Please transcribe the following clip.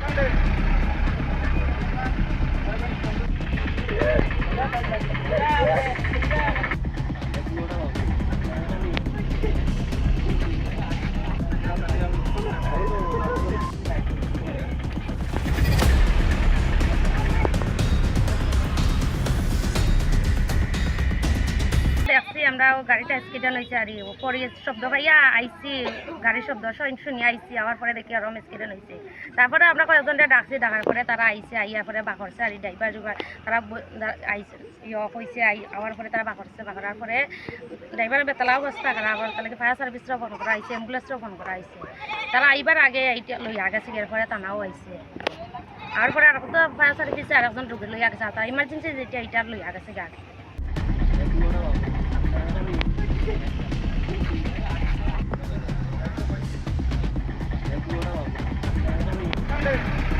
Yeah. আমরা গাড়িটা স্কিডান হয়েছে আর পরে শব্দ পাইয়া আইসি গাড়ির শব্দ শুন আইসি আবার পরে দেখি আরম স্কিডান হয়েছে। তারপরে আমরা কয়েকজনটা ডাকছি, ডাকার পরে তারা আইসে আইয়া পরে বাকরছে আর ড্রাইভার জুগার তারা আইসে ইয়ে হয়েছে আই, আবার পরে তারা বাকরছে বাকরার পরে ড্রাইভারের বেতলা অবস্থা খারাপ আবার তাহলে ফায়ার সার্ভিসরাও ফোন করা হয়েছে অ্যাম্বুলেন্সরাও ফোন করা হয়েছে তারা আইবার আগে এইটা লই আগে সিগের পরে টানাও আইছে। আর পরে আর তো ফায়ার সার্ভিসে আর একজন রুগী লইয়া গেছে তার ইমার্জেন্সি যেটা এইটার লইয়া গেছে গাড়ি 对